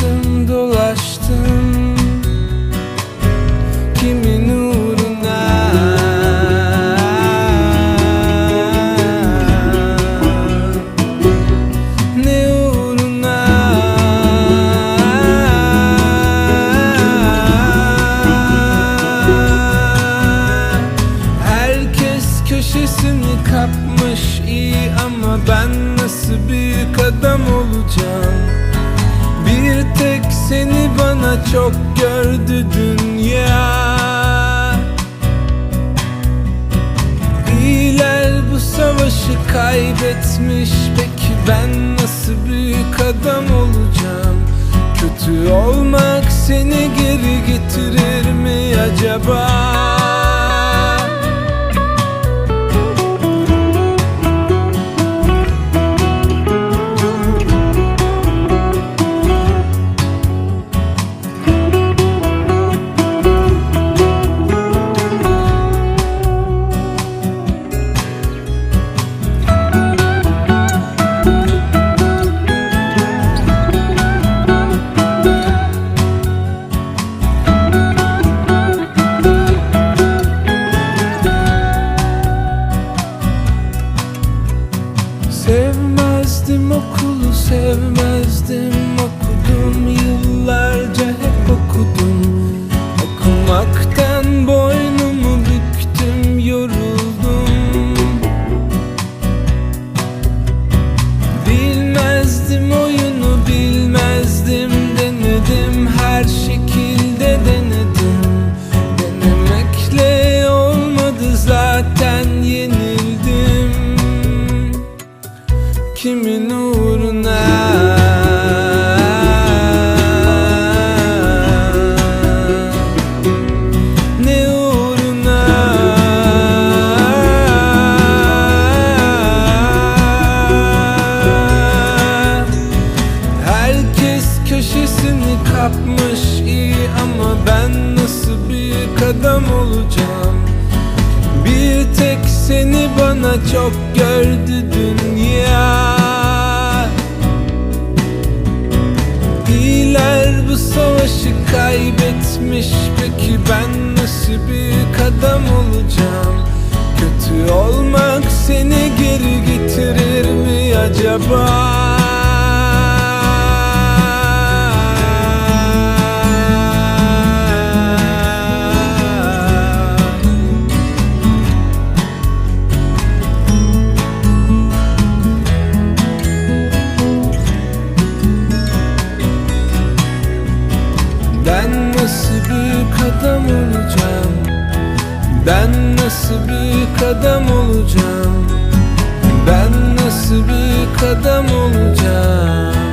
Dolaştım dolaştım. Kimin uğruna? Ne uğruna? Herkes köşesini kapmış iyi ama ben nasıl büyük adam olacağım? Seni bana çok gördü dünya. İyiler bu savaşı kaybetmiş. Peki ben nasıl büyük adam olacağım? Kötü olmak seni geri getirir mi acaba Sevmezdim okulu sevmezdim okudum. Yıllarca hep okudum. Okumaktan köşesini kapmış iyi ama ben nasıl büyük adam olacağım? Bir tek seni bana çok gördü dünya. İyiler bu savaşı kaybetmiş Peki ben nasıl büyük adam olacağım? Kötü olmak seni geri getirir mi acaba Ben nasıl büyük adam olacağım? Ben nasıl büyük adam olacağım